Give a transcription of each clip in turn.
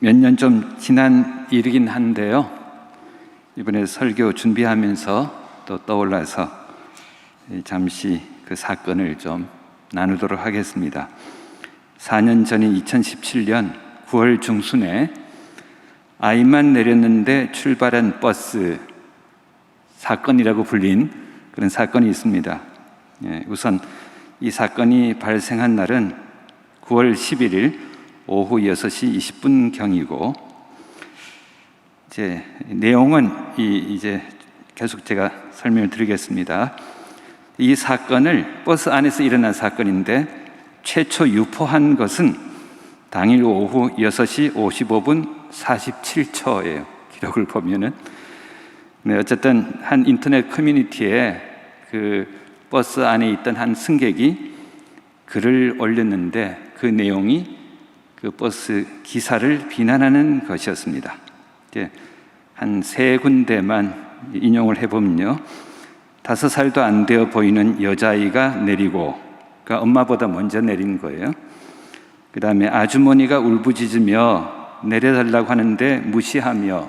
몇 년 좀 지난 일이긴 한데요. 이번에 설교 준비하면서 또 떠올라서 잠시 그 사건을 좀 나누도록 하겠습니다. 4년 전인 2017년 9월 중순에 아이만 내렸는데 출발한 버스 사건이라고 불린 그런 사건이 있습니다. 예, 우선 이 사건이 발생한 날은 9월 11일 오후 6시 20분 경이고 이제 내용은 이 이제 계속 제가 설명을 드리겠습니다. 이 사건을 버스 안에서 일어난 사건인데 최초 유포한 것은 당일 오후 6시 55분 47초예요. 기록을 보면은 네, 어쨌든 한 인터넷 커뮤니티에 그 버스 안에 있던 한 승객이 글을 올렸는데 그 내용이 그 버스 기사를 비난하는 것이었습니다. 한세 군데만 인용을 해보면요. 다섯 살도 안 되어 보이는 여자아이가 내리고, 그러니까 엄마보다 먼저 내린 거예요. 그 다음에 아주머니가 울부짖으며 내려달라고 하는데 무시하며,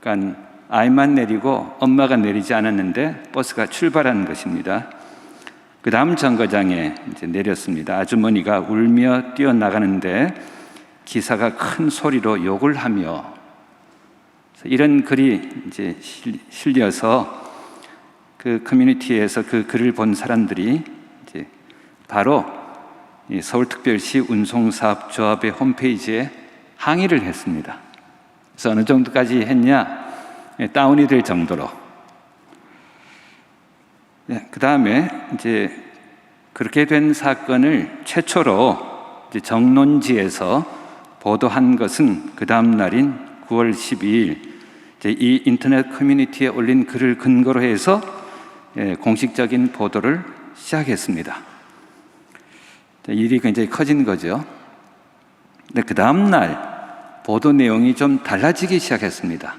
그러니까 아이만 내리고 엄마가 내리지 않았는데 버스가 출발한 것입니다. 그 다음 정거장에 이제 내렸습니다. 아주머니가 울며 뛰어나가는데 기사가 큰 소리로 욕을 하며 이런 글이 이제 실려서 그 커뮤니티에서 그 글을 본 사람들이 이제 바로 서울특별시 운송사업조합의 홈페이지에 항의를 했습니다. 그래서 어느 정도까지 했냐? 다운이 될 정도로 네, 그 다음에 이제 그렇게 된 사건을 최초로 정론지에서 보도한 것은 그 다음 날인 9월 12일 이 인터넷 커뮤니티에 올린 글을 근거로 해서 예, 공식적인 보도를 시작했습니다. 일이 굉장히 커진 거죠. 근데 그 다음 날 보도 내용이 좀 달라지기 시작했습니다.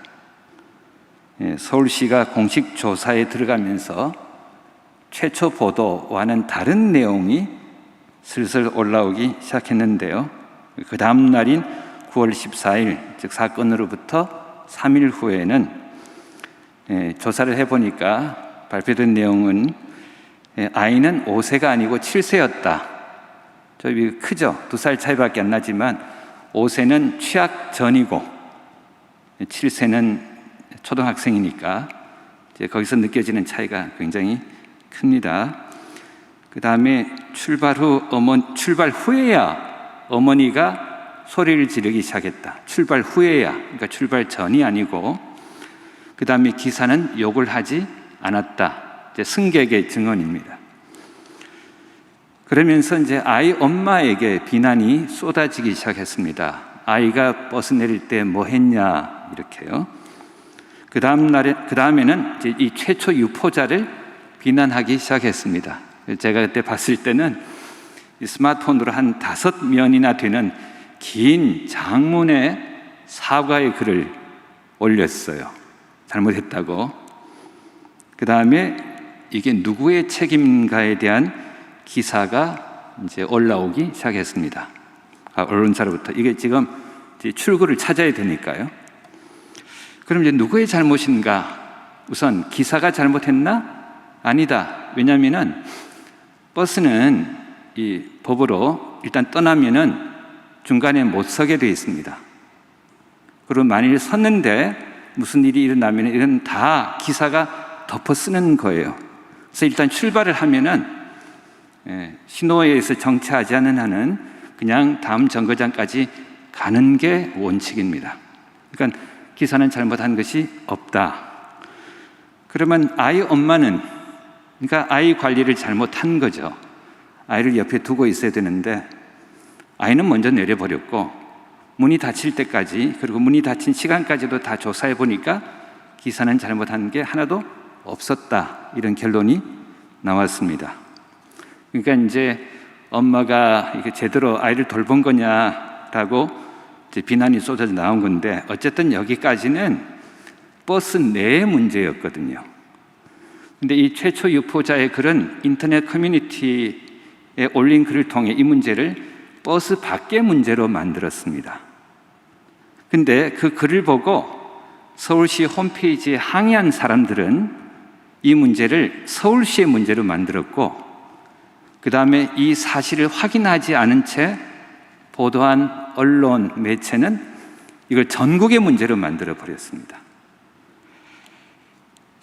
예, 서울시가 공식 조사에 들어가면서 최초 보도와는 다른 내용이 슬슬 올라오기 시작했는데요. 그 다음 날인 9월 14일, 즉 사건으로부터 3일 후에는 예, 조사를 해보니까 발표된 내용은 예, 아이는 5세가 아니고 7세였다. 저희 크죠? 두 살 차이밖에 안 나지만 5세는 취약 전이고 7세는 초등학생이니까 거기서 느껴지는 차이가 굉장히 큽니다. 그 다음에 출발 후 어머 출발 후에야 어머니가 소리를 지르기 시작했다. 출발 후에야 그러니까 출발 전이 아니고 그 다음에 기사는 욕을 하지 않았다. 이제 승객의 증언입니다. 그러면서 이제 아이 엄마에게 비난이 쏟아지기 시작했습니다. 아이가 버스 내릴 때 뭐 했냐 이렇게요. 그 다음 날에 그 다음에는 이 최초 유포자를 비난하기 시작했습니다. 제가 그때 봤을 때는 스마트폰으로 한 다섯 면이나 되는 긴 장문의 사과의 글을 올렸어요. 잘못했다고. 그 다음에 이게 누구의 책임가에 대한 기사가 이제 올라오기 시작했습니다. 아, 언론사로부터. 이게 지금 출구를 찾아야 되니까요. 그럼 이제 누구의 잘못인가? 우선 기사가 잘못했나? 아니다. 왜냐하면 버스는 이 법으로 일단 떠나면은 중간에 못 서게 되어 있습니다. 그리고 만일 섰는데 무슨 일이 일어나면 이건 다 기사가 덮어 쓰는 거예요. 그래서 일단 출발을 하면은 예, 신호에서 정차하지 않은 한은 그냥 다음 정거장까지 가는 게 원칙입니다. 그러니까 기사는 잘못한 것이 없다. 그러면 아이 엄마는 그러니까 아이 관리를 잘못한 거죠. 아이를 옆에 두고 있어야 되는데 아이는 먼저 내려버렸고 문이 닫힐 때까지 그리고 문이 닫힌 시간까지도 다 조사해 보니까 기사는 잘못한 게 하나도 없었다 이런 결론이 나왔습니다. 그러니까 이제 엄마가 이게 제대로 아이를 돌본 거냐라고 비난이 쏟아져 나온 건데 어쨌든 여기까지는 버스 내의 문제였거든요. 근데 이 최초 유포자의 글은 인터넷 커뮤니티에 올린 글을 통해 이 문제를 버스 밖의 문제로 만들었습니다. 근데 그 글을 보고 서울시 홈페이지에 항의한 사람들은 이 문제를 서울시의 문제로 만들었고, 그 다음에 이 사실을 확인하지 않은 채 보도한 언론, 매체는 이걸 전국의 문제로 만들어 버렸습니다.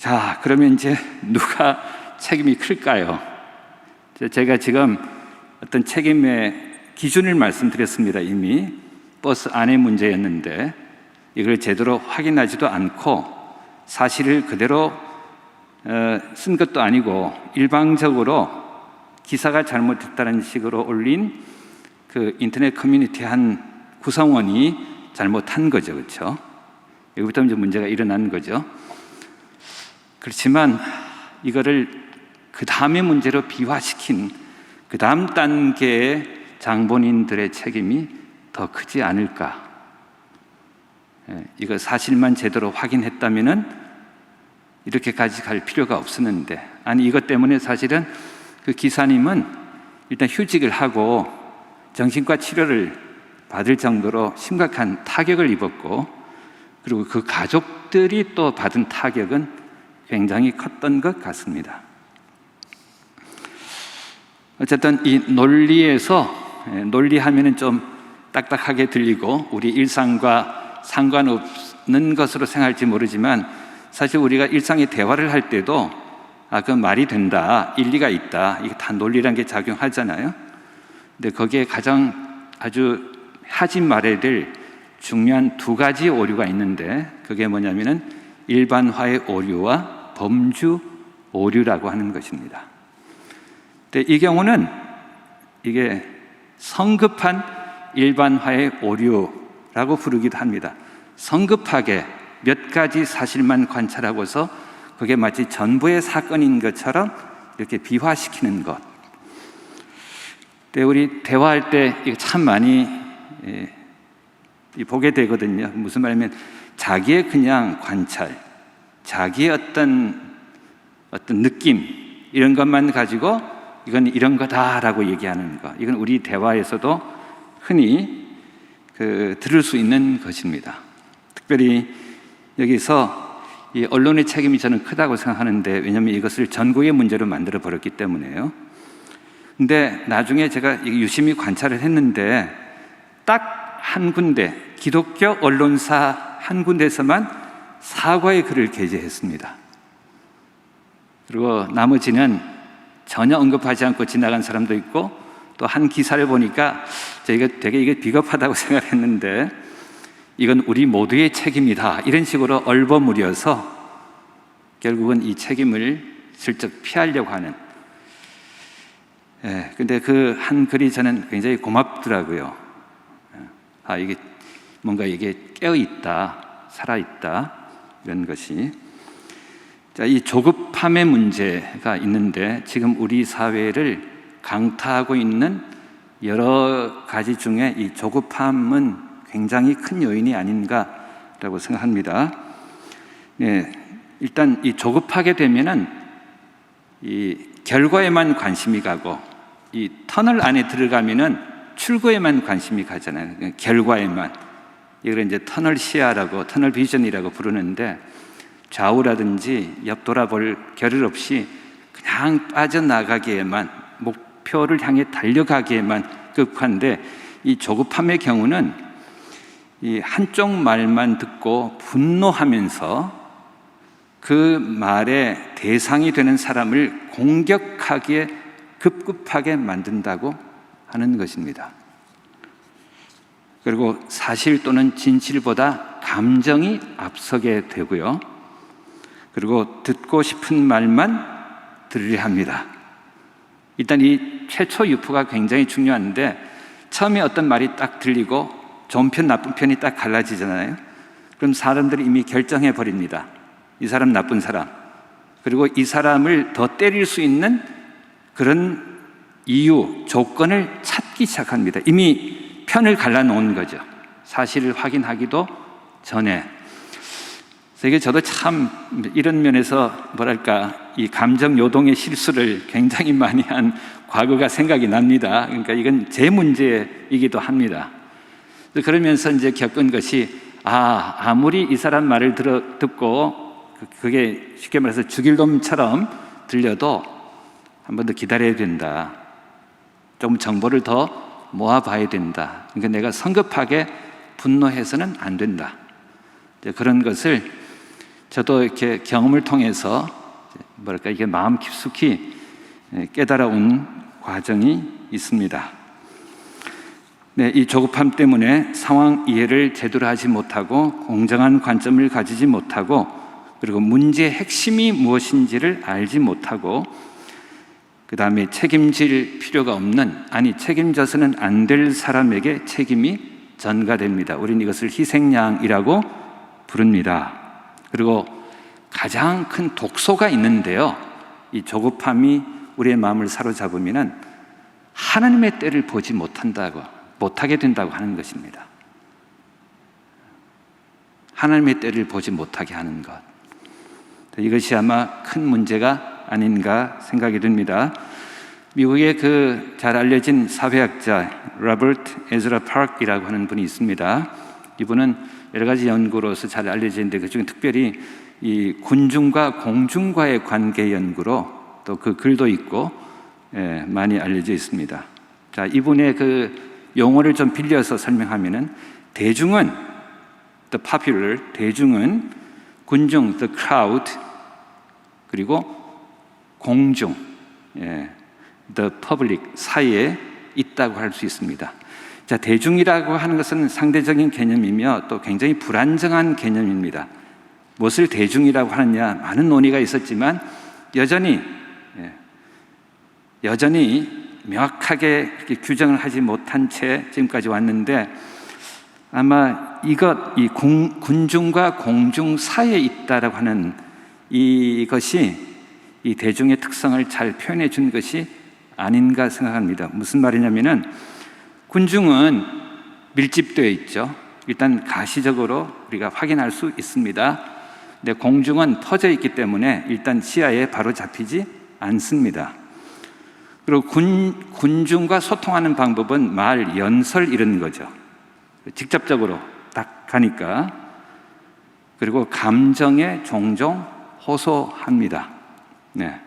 자, 그러면 이제 누가 책임이 클까요? 제가 지금 어떤 책임의 기준을 말씀드렸습니다. 이미 버스 안의 문제였는데 이걸 제대로 확인하지도 않고 사실을 그대로 어, 쓴 것도 아니고 일방적으로 기사가 잘못됐다는 식으로 올린 그 인터넷 커뮤니티 한 구성원이 잘못한 거죠, 그렇죠? 여기부터 이제 문제가 일어난 거죠. 그렇지만 이거를 그 다음의 문제로 비화시킨 그 다음 단계의 장본인들의 책임이 더 크지 않을까. 예, 이거 사실만 제대로 확인했다면은 이렇게까지 갈 필요가 없었는데 아니 이것 때문에 사실은 그 기사님은 일단 휴직을 하고 정신과 치료를 받을 정도로 심각한 타격을 입었고 그리고 그 가족들이 또 받은 타격은 굉장히 컸던 것 같습니다. 어쨌든 이 논리에서 예, 논리하면은 좀 딱딱하게 들리고 우리 일상과 상관없는 것으로 생각할지 모르지만 사실 우리가 일상의 대화를 할 때도 아, 그 말이 된다, 일리가 있다, 이게 다 논리라는 게 작용하잖아요. 근데 거기에 가장 아주 하지 말아야 될 중요한 두 가지 오류가 있는데 그게 뭐냐면은 일반화의 오류와 범주 오류라고 하는 것입니다. 이 경우는 이게 성급한 일반화의 오류라고 부르기도 합니다. 성급하게 몇 가지 사실만 관찰하고서 그게 마치 전부의 사건인 것처럼 이렇게 비화시키는 것. 우리 대화할 때 참 많이 예, 보게 되거든요. 무슨 말이냐면 자기의 그냥 관찰, 자기의 어떤 어떤 느낌 이런 것만 가지고 이건 이런 거다라고 얘기하는 거. 이건 우리 대화에서도 흔히 그 들을 수 있는 것입니다. 특별히 여기서 이 언론의 책임이 저는 크다고 생각하는데 왜냐하면 이것을 전국의 문제로 만들어 버렸기 때문에요. 근데 나중에 제가 유심히 관찰을 했는데 딱 한 군데 기독교 언론사 한 군데서만 사과의 글을 게재했습니다. 그리고 나머지는 전혀 언급하지 않고 지나간 사람도 있고 또 한 기사를 보니까 저희가 되게 이게 비겁하다고 생각했는데 이건 우리 모두의 책임이다 이런 식으로 얼버무려서 결국은 이 책임을 슬쩍 피하려고 하는 예, 근데 그 한 글이 저는 굉장히 고맙더라고요. 아, 이게 뭔가 이게 깨어 있다, 살아 있다, 이런 것이. 자, 이 조급함의 문제가 있는데 지금 우리 사회를 강타하고 있는 여러 가지 중에 이 조급함은 굉장히 큰 요인이 아닌가라고 생각합니다. 네, 일단 이 조급하게 되면은 이 결과에만 관심이 가고 이 터널 안에 들어가면은 출구에만 관심이 가잖아요. 결과에만. 이걸 이제 터널 시야라고 터널 비전이라고 부르는데 좌우라든지 옆 돌아볼 겨를 없이 그냥 빠져나가기에만 목표를 향해 달려가기에만 급한데 이 조급함의 경우는 이 한쪽 말만 듣고 분노하면서 그 말의 대상이 되는 사람을 공격하기에 급급하게 만든다고 하는 것입니다. 그리고 사실 또는 진실보다 감정이 앞서게 되고요. 그리고 듣고 싶은 말만 들으려 합니다. 일단 이 최초 유포가 굉장히 중요한데 처음에 어떤 말이 딱 들리고 좋은 편 나쁜 편이 딱 갈라지잖아요. 그럼 사람들이 이미 결정해 버립니다. 이 사람 나쁜 사람. 그리고 이 사람을 더 때릴 수 있는 그런 이유, 조건을 찾기 시작합니다. 이미 편을 갈라놓은 거죠. 사실을 확인하기도 전에. 이게 저도 참 이런 면에서 뭐랄까 이 감정 요동의 실수를 굉장히 많이 한 과거가 생각이 납니다. 그러니까 이건 제 문제이기도 합니다. 그러면서 이제 겪은 것이 아 아무리 이 사람 말을 들어 듣고 그- 그게 쉽게 말해서 죽일 놈처럼 들려도 한 번 더 기다려야 된다. 좀 정보를 더 모아봐야 된다. 그러니까 내가 성급하게 분노해서는 안 된다. 그런 것을 저도 이렇게 경험을 통해서 뭐랄까 이게 마음 깊숙이 예, 깨달아온 과정이 있습니다. 네, 이 조급함 때문에 상황 이해를 제대로 하지 못하고 공정한 관점을 가지지 못하고 그리고 문제의 핵심이 무엇인지를 알지 못하고 그 다음에 책임질 필요가 없는 아니 책임져서는 안 될 사람에게 책임이 전가됩니다. 우리는 이것을 희생양이라고 부릅니다. 그리고 가장 큰 독소가 있는데요. 이 조급함이 우리의 마음을 사로잡으면은 하나님의 때를 보지 못한다고 못하게 된다고 하는 것입니다. 하나님의 때를 보지 못하게 하는 것. 이것이 아마 큰 문제가 아닌가 생각이 듭니다. 미국의 그 잘 알려진 사회학자 로버트 에즈라 파크이라고 하는 분이 있습니다. 이분은 여러 가지 연구로서 잘 알려지는데 그중에 특별히 이 군중과 공중과의 관계 연구로 또 그 글도 있고 예, 많이 알려져 있습니다. 자, 이분의 그 용어를 좀 빌려서 설명하면은 대중은 the popular 대중은 군중 the crowd 그리고 공중 예, the public 사이에 있다고 할 수 있습니다. 자, 대중이라고 하는 것은 상대적인 개념이며 또 굉장히 불안정한 개념입니다. 무엇을 대중이라고 하느냐 많은 논의가 있었지만 여전히 예, 여전히 명확하게 규정을 하지 못한 채 지금까지 왔는데 아마 이것 이 군, 군중과 공중 사이에 있다라고 하는 이것이 이 대중의 특성을 잘 표현해 준 것이 아닌가 생각합니다. 무슨 말이냐면은 군중은 밀집되어 있죠. 일단 가시적으로 우리가 확인할 수 있습니다. 근데 공중은 퍼져 있기 때문에 일단 시야에 바로 잡히지 않습니다. 그리고 군, 군중과 소통하는 방법은 말, 연설 이런 거죠. 직접적으로 딱 가니까. 그리고 감정에 종종 호소합니다. 네.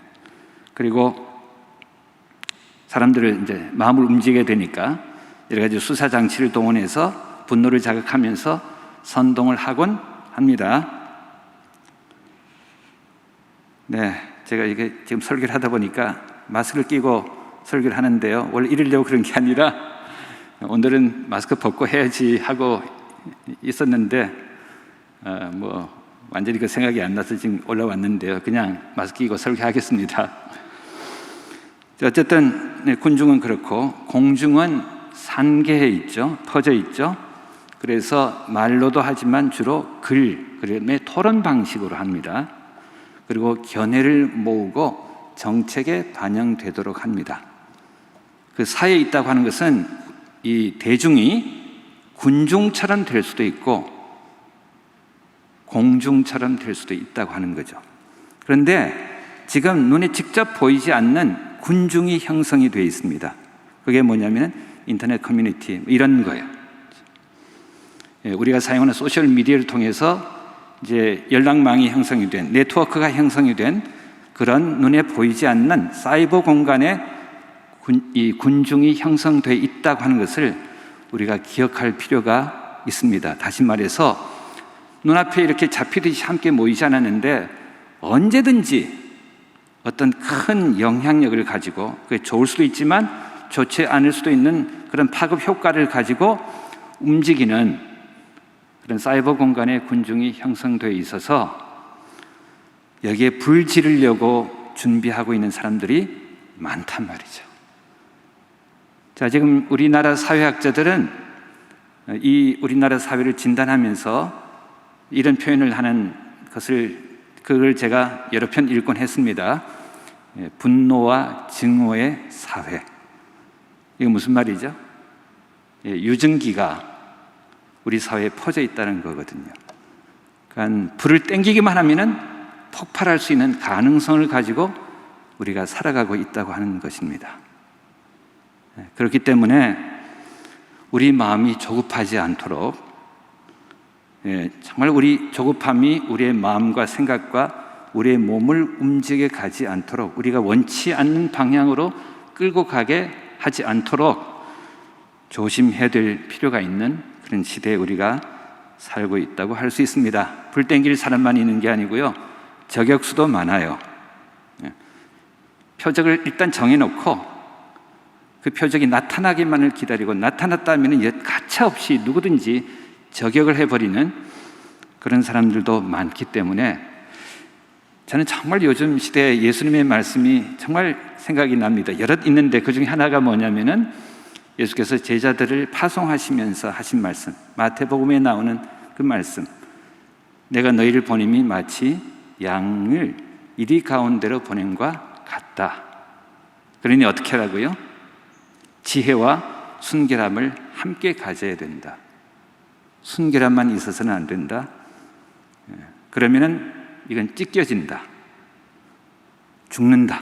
그리고 사람들을 이제 마음을 움직이게 되니까 여러 가지 수사 장치를 동원해서 분노를 자극하면서 선동을 하곤 합니다. 네, 제가 이게 지금 설교를 하다 보니까 마스크를 끼고 설교를 하는데요. 원래 이러려고 그런 게 아니라 오늘은 마스크 벗고 해야지 하고 있었는데 어, 뭐 완전히 그 생각이 안 나서 지금 올라왔는데요. 그냥 마스크 끼고 설교하겠습니다. 어쨌든 네, 군중은 그렇고 공중은 산계해 있죠. 퍼져 있죠. 그래서 말로도 하지만 주로 글, 그림의 토론 방식으로 합니다. 그리고 견해를 모으고 정책에 반영되도록 합니다. 그 사이에 있다고 하는 것은 이 대중이 군중처럼 될 수도 있고 공중처럼 될 수도 있다고 하는 거죠. 그런데 지금 눈에 직접 보이지 않는 군중이 형성이 되어 있습니다. 그게 뭐냐면 인터넷 커뮤니티 이런 거예요. 예, 우리가 사용하는 소셜 미디어를 통해서 이제 연락망이 형성이 된 네트워크가 형성이 된 그런 눈에 보이지 않는 사이버 공간에 군, 이 군중이 형성돼 있다고 하는 것을 우리가 기억할 필요가 있습니다. 다시 말해서 눈앞에 이렇게 잡히듯이 함께 모이지 않았는데 언제든지 어떤 큰 영향력을 가지고 그게 좋을 수도 있지만 좋지 않을 수도 있는 그런 파급 효과를 가지고 움직이는 그런 사이버 공간의 군중이 형성되어 있어서 여기에 불 지르려고 준비하고 있는 사람들이 많단 말이죠. 자, 지금 우리나라 사회학자들은 이 우리나라 사회를 진단하면서 이런 표현을 하는 것을 그걸 제가 여러 편 읽곤 했습니다. 예, 분노와 증오의 사회. 이거 무슨 말이죠? 예, 유증기가 우리 사회에 퍼져 있다는 거거든요. 그러니까 불을 땡기기만 하면은 폭발할 수 있는 가능성을 가지고 우리가 살아가고 있다고 하는 것입니다. 예, 그렇기 때문에 우리 마음이 조급하지 않도록 예, 정말 우리 조급함이 우리의 마음과 생각과 우리의 몸을 움직여 가지 않도록 우리가 원치 않는 방향으로 끌고 가게 하지 않도록 조심해야 될 필요가 있는 그런 시대에 우리가 살고 있다고 할 수 있습니다. 불 땡길 사람만 있는 게 아니고요. 저격수도 많아요. 예. 표적을 일단 정해놓고 그 표적이 나타나기만을 기다리고 나타났다면 가차 없이 누구든지 저격을 해버리는 그런 사람들도 많기 때문에 저는 정말 요즘 시대에 예수님의 말씀이 정말 생각이 납니다. 여러 있는데 그 중에 하나가 뭐냐면은 예수께서 제자들을 파송하시면서 하신 말씀, 마태복음에 나오는 그 말씀. 내가 너희를 보냄이 마치 양을 이리 가운데로 보냄과 같다. 그러니 어떻게 하라고요? 지혜와 순결함을 함께 가져야 된다. 순결함만 있어서는 안 된다. 예, 그러면은 이건 찢겨진다. 죽는다.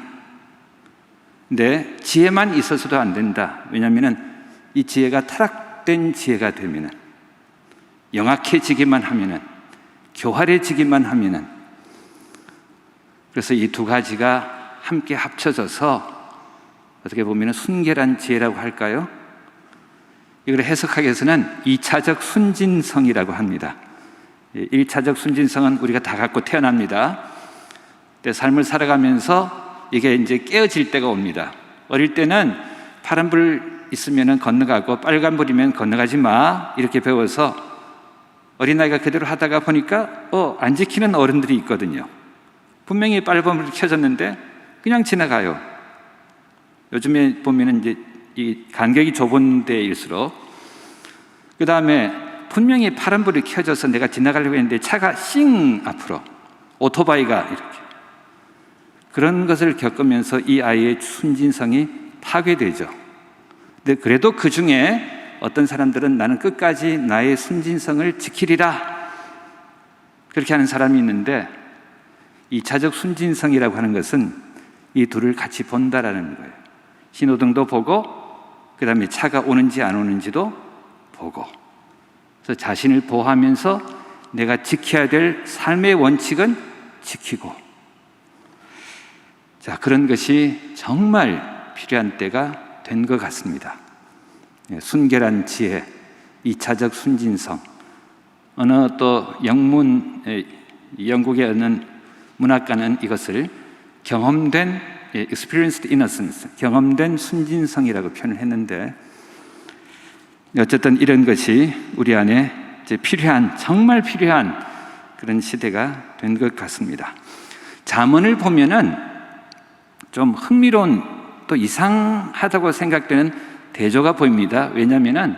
근데 지혜만 있어서도 안 된다. 왜냐하면은 이 지혜가 타락된 지혜가 되면은 영악해지기만 하면은 교활해지기만 하면은 그래서 이 두 가지가 함께 합쳐져서 어떻게 보면 순결한 지혜라고 할까요? 이걸 해석하기 위해서는 2차적 순진성이라고 합니다. 1차적 순진성은 우리가 다 갖고 태어납니다. 삶을 살아가면서 이게 이제 깨어질 때가 옵니다. 어릴 때는 파란불 있으면 건너가고 빨간불이면 건너가지 마. 이렇게 배워서 어린아이가 그대로 하다가 보니까 어, 안 지키는 어른들이 있거든요. 분명히 빨간불이 켜졌는데 그냥 지나가요. 요즘에 보면은 이제 이 간격이 좁은 데일수록 그 다음에 분명히 파란불이 켜져서 내가 지나가려고 했는데 차가 싱 앞으로 오토바이가 이렇게 그런 것을 겪으면서 이 아이의 순진성이 파괴되죠. 근데 그래도 그 중에 어떤 사람들은 나는 끝까지 나의 순진성을 지키리라 그렇게 하는 사람이 있는데 2차적 순진성이라고 하는 것은 이 둘을 같이 본다라는 거예요. 신호등도 보고 그 다음에 차가 오는지 안 오는지도 보고 그래서 자신을 보호하면서 내가 지켜야 될 삶의 원칙은 지키고 자 그런 것이 정말 필요한 때가 된 것 같습니다. 예, 순결한 지혜, 이차적 순진성. 어느 또 영문 영국의 어느 문학가는 이것을 경험된 예, experienced innocence, 경험된 순진성이라고 표현을 했는데 어쨌든 이런 것이 우리 안에 필요한 정말 필요한 그런 시대가 된 것 같습니다. 잠언을 보면은 좀 흥미로운 또 이상하다고 생각되는 대조가 보입니다. 왜냐하면은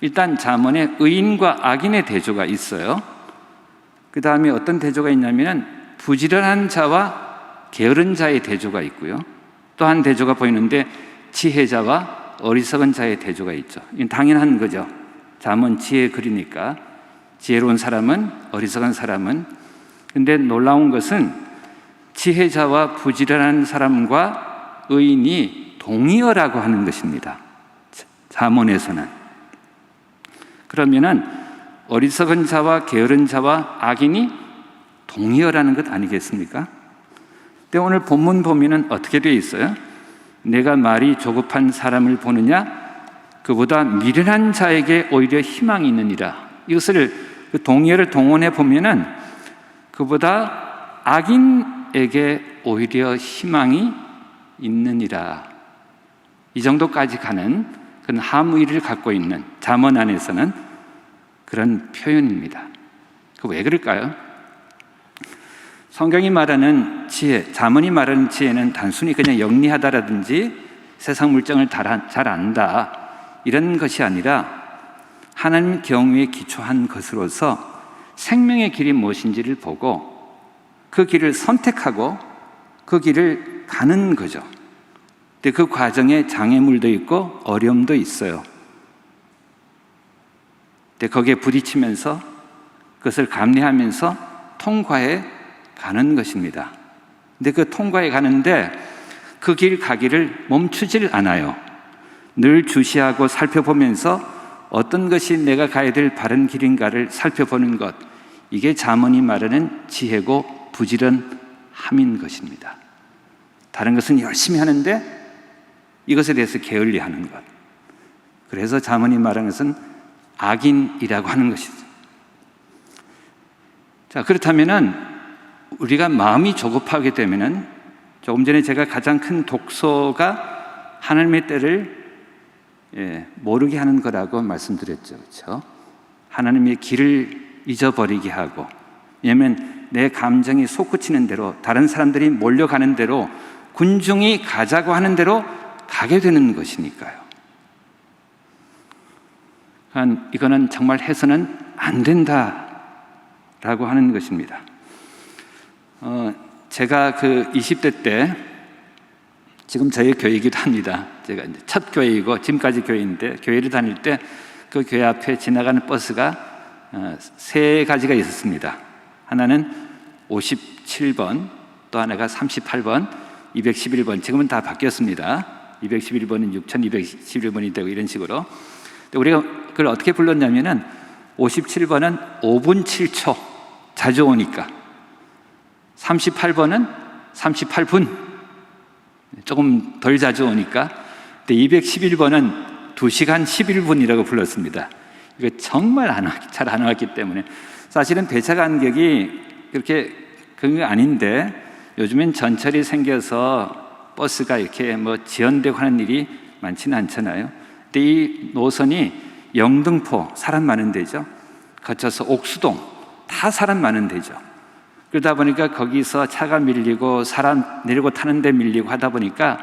일단 잠언에 의인과 악인의 대조가 있어요. 그 다음에 어떤 대조가 있냐면은 부지런한 자와 게으른 자의 대조가 있고요. 또 한 대조가 보이는데 지혜자와 어리석은 자의 대조가 있죠. 이건 당연한 거죠. 잠은 지혜 글이니까 지혜로운 사람은 어리석은 사람은 근데 놀라운 것은 지혜자와 부지런한 사람과 의인이 동의어라고 하는 것입니다. 잠언에서는 그러면은 어리석은 자와 게으른 자와 악인이 동의어라는 것 아니겠습니까? 근데 오늘 본문 보면은 어떻게 되어 있어요? 내가 말이 조급한 사람을 보느냐? 그보다 미련한 자에게 오히려 희망이 있느니라. 이것을 그 동의어를 동원해 보면은 그보다 악인에게 오히려 희망이 있느니라. 이 정도까지 가는 그런 함의를 갖고 있는 잠언 안에서는 그런 표현입니다. 그 왜 그럴까요? 성경이 말하는 지혜, 자문이 말하는 지혜는 단순히 그냥 영리하다라든지 세상 물정을 잘 안다 이런 것이 아니라 하나님 경우에 기초한 것으로서 생명의 길이 무엇인지를 보고 그 길을 선택하고 그 길을 가는 거죠. 근데 그 과정에 장애물도 있고 어려움도 있어요. 근데 거기에 부딪히면서 그것을 감내하면서 통과해 가는 것입니다. 근데 그 통과해 가는데 그 길 가기를 멈추질 않아요. 늘 주시하고 살펴보면서 어떤 것이 내가 가야 될 바른 길인가를 살펴보는 것. 이게 자문이 말하는 지혜고 부지런함인 것입니다. 다른 것은 열심히 하는데 이것에 대해서 게을리 하는 것. 그래서 자문이 말하는 것은 악인이라고 하는 것이죠. 자, 그렇다면은 우리가 마음이 조급하게 되면은 조금 전에 제가 가장 큰 독소가 하나님의 때를 예, 모르게 하는 거라고 말씀드렸죠. 그렇죠? 하나님의 길을 잊어버리게 하고 왜냐하면 내 감정이 솟구치는 대로 다른 사람들이 몰려가는 대로 군중이 가자고 하는 대로 가게 되는 것이니까요. 이거는 정말 해서는 안 된다라고 하는 것입니다. 어, 제가 그 20대 때 지금 저희 교회이기도 합니다. 제가 이제 첫 교회이고 지금까지 교회인데 교회를 다닐 때 그 교회 앞에 지나가는 버스가 어, 세 가지가 있었습니다. 하나는 57번, 또 하나가 38번, 211번. 지금은 다 바뀌었습니다. 211번은 6211번이 되고 이런 식으로. 우리가 그걸 어떻게 불렀냐면은 57번은 5분 7초 자주 오니까 38번은 38분 조금 덜 자주 오니까 211번은 2시간 11분이라고 불렀습니다. 이거 정말 잘 안 왔기 때문에 사실은 배차 간격이 그렇게 그런 게 아닌데 요즘엔 전철이 생겨서 버스가 이렇게 뭐 지연되고 하는 일이 많지는 않잖아요. 근데 이 노선이 영등포 사람 많은 데죠. 거쳐서 옥수동 다 사람 많은 데죠. 그러다 보니까 거기서 차가 밀리고 사람 내리고 타는데 밀리고 하다 보니까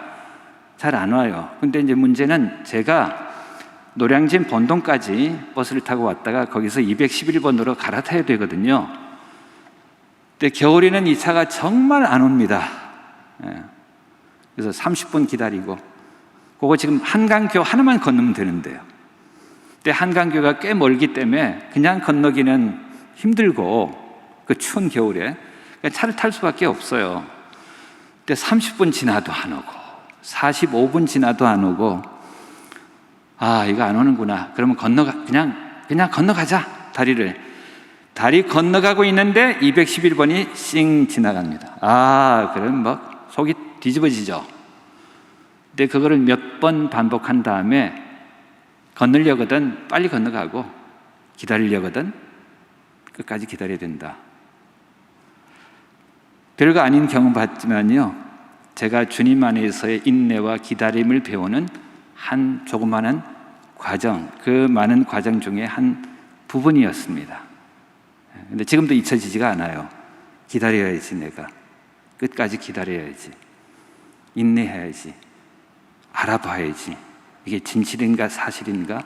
잘 안 와요. 근데 이제 문제는 제가 노량진 본동까지 버스를 타고 왔다가 거기서 211번으로 갈아타야 되거든요. 근데 겨울에는 이 차가 정말 안 옵니다. 예. 그래서 30분 기다리고 그거 지금 한강교 하나만 건너면 되는데요. 근데 한강교가 꽤 멀기 때문에 그냥 건너기는 힘들고 그 추운 겨울에 차를 탈 수밖에 없어요. 근데 30분 지나도 안 오고 45분 지나도 안 오고 아 이거 안 오는구나. 그러면 건너가 그냥 그냥 건너가자 다리를 다리 건너가고 있는데 211번이 씩 지나갑니다. 아 그럼 막 속이 뒤집어지죠. 근데 그거를 몇 번 반복한 다음에 건너려거든 빨리 건너가고 기다리려거든 끝까지 기다려야 된다. 별거 아닌 경험 봤지만요. 제가 주님 안에서의 인내와 기다림을 배우는 한 조그마한 과정, 그 많은 과정 중에 한 부분이었습니다. 근데 지금도 잊혀지지가 않아요. 기다려야지, 내가. 끝까지 기다려야지. 인내해야지. 알아봐야지. 이게 진실인가 사실인가?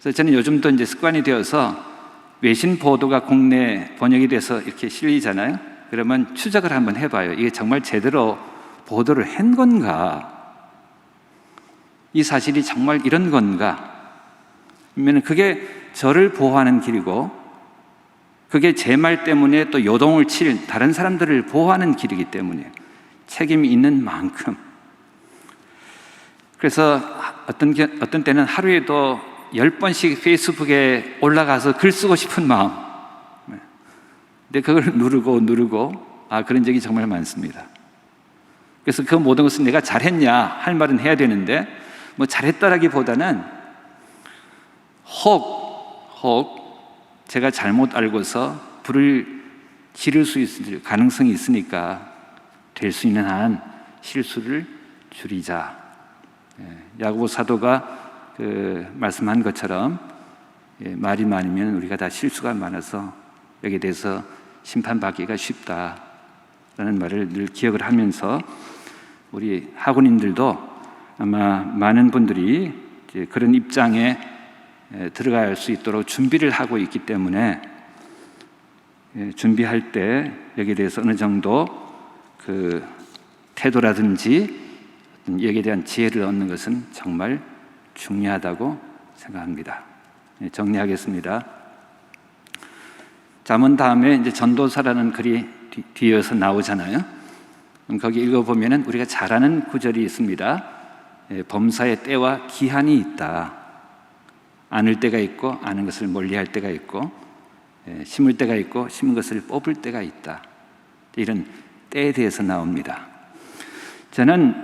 그래서 저는 요즘도 이제 습관이 되어서 외신 보도가 국내 번역이 돼서 이렇게 실리잖아요. 그러면 추적을 한번 해봐요. 이게 정말 제대로 보도를 한 건가? 이 사실이 정말 이런 건가? 그러면 그게 저를 보호하는 길이고, 그게 제 말 때문에 또 요동을 칠 다른 사람들을 보호하는 길이기 때문에 책임이 있는 만큼. 그래서 어떤, 어떤 때는 하루에도 열 번씩 페이스북에 올라가서 글 쓰고 싶은 마음. 네. 근데 그걸 누르고 누르고, 아, 그런 적이 정말 많습니다. 그래서 그 모든 것은 내가 잘했냐 할 말은 해야 되는데, 뭐 잘했다라기보다는 혹, 혹 제가 잘못 알고서 불을 지를 수 있을 가능성이 있으니까 될 수 있는 한 실수를 줄이자. 예, 야고보 사도가 그 말씀한 것처럼 예, 말이 많으면 우리가 다 실수가 많아서 여기에 대해서 심판받기가 쉽다라는 말을 늘 기억을 하면서 우리 학원인들도 아마 많은 분들이 그런 입장에 들어갈 수 있도록 준비를 하고 있기 때문에 준비할 때 여기에 대해서 어느 정도 그 태도라든지 여기에 대한 지혜를 얻는 것은 정말 중요하다고 생각합니다. 정리하겠습니다. 잠언 다음에 이제 전도사라는 글이 뒤에서 나오잖아요. 거기 읽어보면은 우리가 잘 아는 구절이 있습니다. 예, 범사의 때와 기한이 있다. 안을 때가 있고 아는 것을 멀리할 때가 있고 예, 심을 때가 있고 심은 것을 뽑을 때가 있다. 이런 때에 대해서 나옵니다. 저는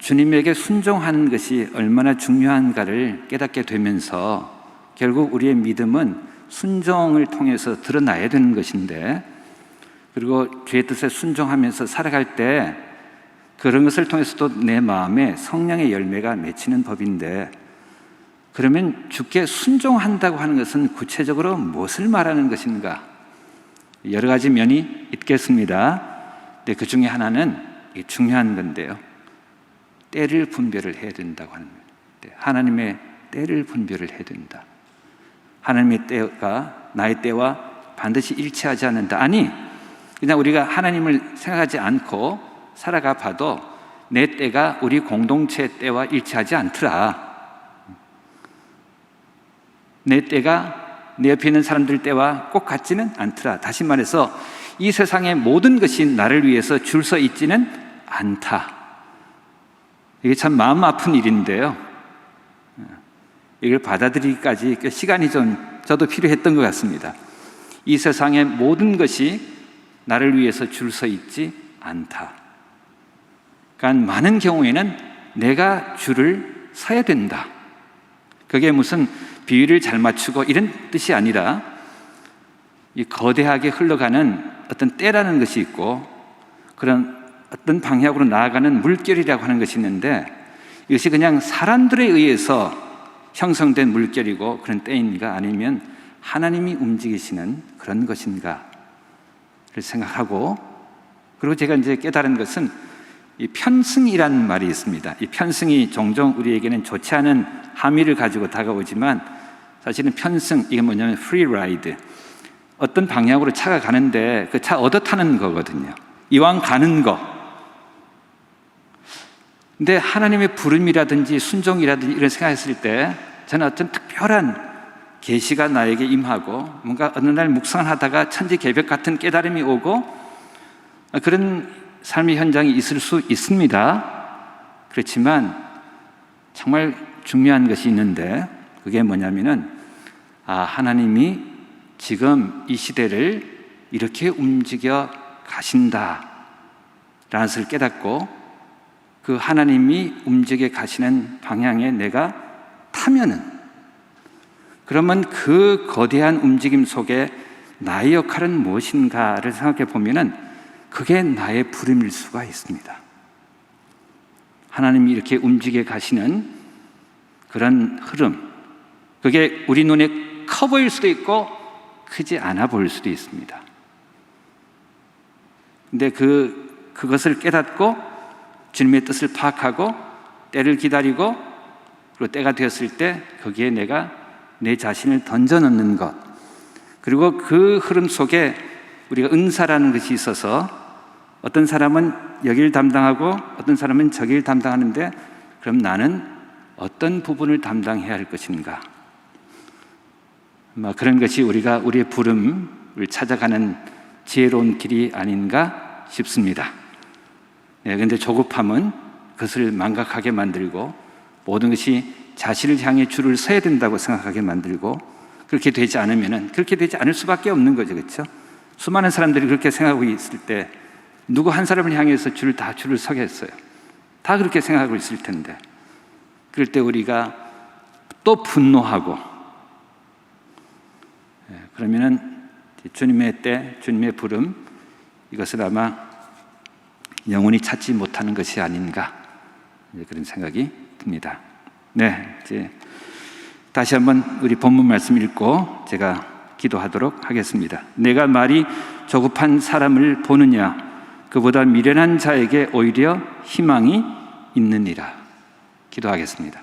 주님에게 순종하는 것이 얼마나 중요한가를 깨닫게 되면서 결국 우리의 믿음은 순종을 통해서 드러나야 되는 것인데 그리고 주의 뜻에 순종하면서 살아갈 때 그런 것을 통해서도 내 마음에 성령의 열매가 맺히는 법인데 그러면 주께 순종한다고 하는 것은 구체적으로 무엇을 말하는 것인가? 여러 가지 면이 있겠습니다. 근데 그 중에 하나는 중요한 건데요. 때를 분별을 해야 된다고 하는 거예요. 하나님의 때를 분별을 해야 된다. 하나님의 때가 나의 때와 반드시 일치하지 않는다. 아니, 그냥 우리가 하나님을 생각하지 않고 살아가 봐도 내 때가 우리 공동체 때와 일치하지 않더라. 내 때가 내 옆에 있는 사람들 때와 꼭 같지는 않더라. 다시 말해서 이 세상의 모든 것이 나를 위해서 줄 서 있지는 않다. 이게 참 마음 아픈 일인데요. 이걸 받아들이기까지 그 시간이 좀 저도 필요했던 것 같습니다. 이 세상의 모든 것이 나를 위해서 줄 서 있지 않다. 그러니까 많은 경우에는 내가 줄을 서야 된다. 그게 무슨 비율을 잘 맞추고 이런 뜻이 아니라 이 거대하게 흘러가는 어떤 때라는 것이 있고 그런 어떤 방향으로 나아가는 물결이라고 하는 것이 있는데 이것이 그냥 사람들에 의해서 형성된 물결이고 그런 때인가 아니면 하나님이 움직이시는 그런 것인가를 생각하고 그리고 제가 이제 깨달은 것은 이 편승이라는 말이 있습니다. 이 편승이 종종 우리에게는 좋지 않은 함의를 가지고 다가오지만 사실은 편승 이게 뭐냐면 ride 어떤 방향으로 차가 가는데 그 차 얻어 타는 거거든요. 이왕 가는 거. 근데 하나님의 부름이라든지 순종이라든지 이런 생각했을 때 저는 어떤 특별한 계시가 나에게 임하고 뭔가 어느 날 묵상하다가 천지 개벽 같은 깨달음이 오고 그런 삶의 현장이 있을 수 있습니다. 그렇지만 정말 중요한 것이 있는데 그게 뭐냐면은 아 하나님이 지금 이 시대를 이렇게 움직여 가신다라는 것을 깨닫고 그 하나님이 움직여 가시는 방향에 내가 타면은 그러면 그 거대한 움직임 속에 나의 역할은 무엇인가를 생각해 보면은 그게 나의 부름일 수가 있습니다. 하나님이 이렇게 움직여 가시는 그런 흐름, 그게 우리 눈에 커 보일 수도 있고 크지 않아 보일 수도 있습니다. 근데 그, 그것을 깨닫고 주님의 뜻을 파악하고 때를 기다리고 그리고 때가 되었을 때 거기에 내가 내 자신을 던져 넣는 것 그리고 그 흐름 속에 우리가 은사라는 것이 있어서 어떤 사람은 여기를 담당하고 어떤 사람은 저기를 담당하는데 그럼 나는 어떤 부분을 담당해야 할 것인가? 뭐 그런 것이 우리가 우리의 부름을 찾아가는 지혜로운 길이 아닌가 싶습니다. 네, 근데 조급함은 그것을 망각하게 만들고 모든 것이 자신을 향해 줄을 서야 된다고 생각하게 만들고 그렇게 되지 않으면은 그렇게 되지 않을 수밖에 없는 거죠, 그렇죠? 수많은 사람들이 그렇게 생각하고 있을 때 누구 한 사람을 향해서 줄을 다 줄을 서겠어요. 다 그렇게 생각하고 있을 텐데 그럴 때 우리가 또 분노하고 예, 그러면은 주님의 때, 주님의 부름 이것을 아마 영원히 찾지 못하는 것이 아닌가 그런 생각이 듭니다. 네, 이제 다시 한번 우리 본문 말씀 읽고 제가 기도하도록 하겠습니다. 내가 말이 조급한 사람을 보느냐 그보다 미련한 자에게 오히려 희망이 있느니라. 기도하겠습니다.